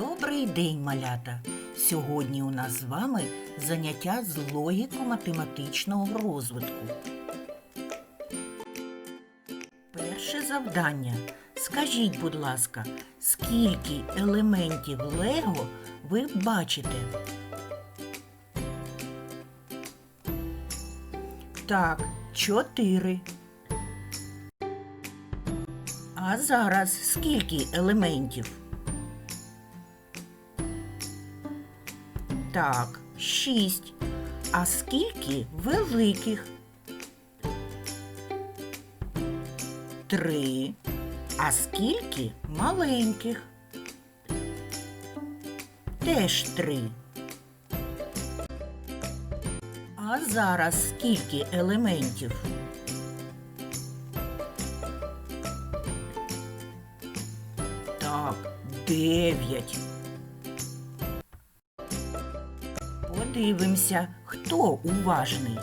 Добрий день, малята! Сьогодні у нас з вами заняття з логіко-математичного розвитку. Перше завдання. Скажіть, будь ласка, скільки елементів Лего ви бачите? Так, чотири. А зараз скільки елементів? Так, шість. А скільки великих? Три. А скільки маленьких? Теж три. А зараз скільки елементів? Так, дев'ять. Подивимося, хто уважний.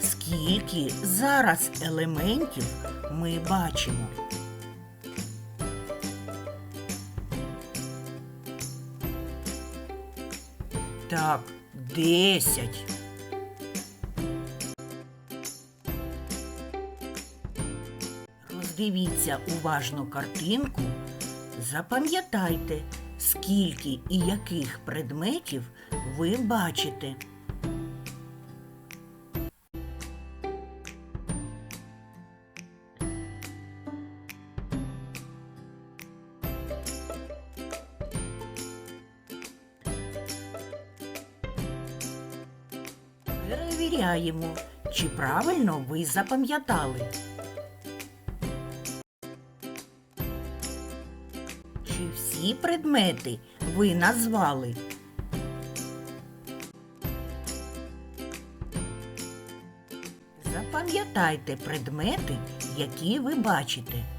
Скільки зараз елементів ми бачимо? Так, десять. Роздивіться уважно картинку. Запам'ятайте, скільки і яких предметів ви бачите. Перевіряємо, чи правильно ви запам'ятали. Всі предмети ви назвали? Запам'ятайте предмети, які ви бачите.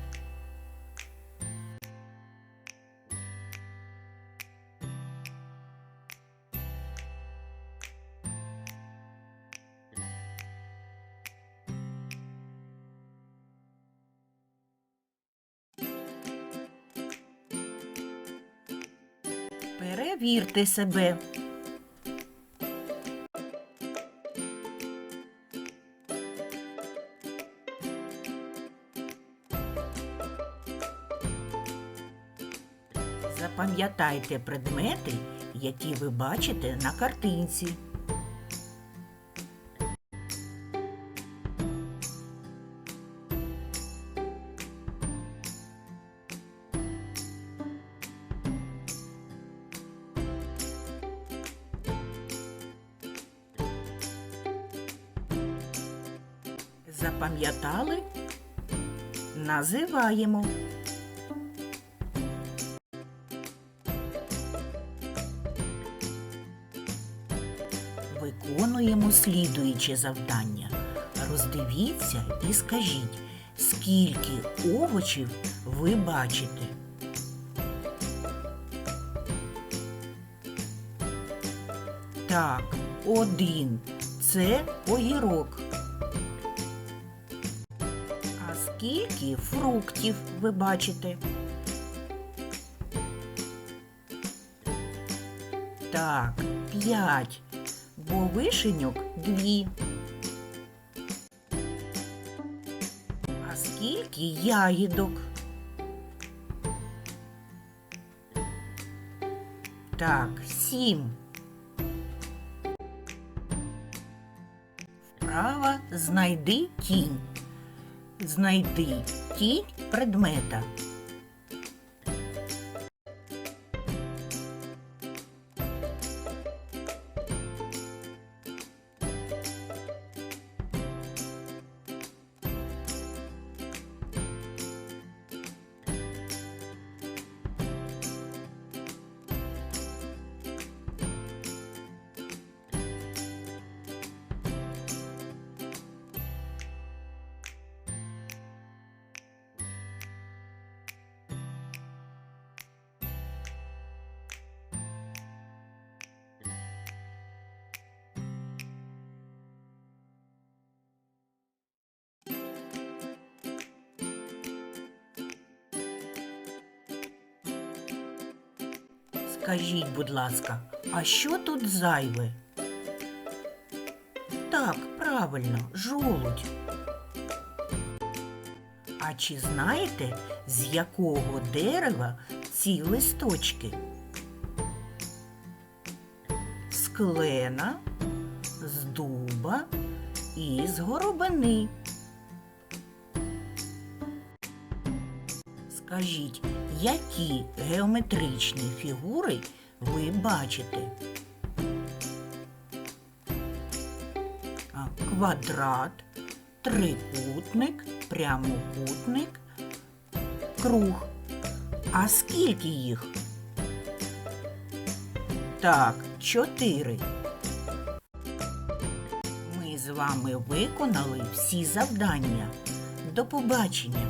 Перевірте себе. Запам'ятайте предмети, які ви бачите на картинці. Запам'ятали? Називаємо. Виконуємо слідуюче завдання. Роздивіться і скажіть, скільки овочів ви бачите. Так, один. Це огірок. Скільки фруктів ви бачите? Так, п'ять, бо вишеньок дві. А скільки ягідок? Так, сім. Вправо знайди тінь. Знайди тінь предмета. Скажіть, будь ласка, а що тут зайве? Так, правильно, жолудь. А чи знаєте, з якого дерева ці листочки? З клена, з дуба і з горобини. Скажіть, які геометричні фігури ви бачите? Квадрат, трикутник, прямокутник, круг. А скільки їх? Так, чотири. Ми з вами виконали всі завдання. До побачення!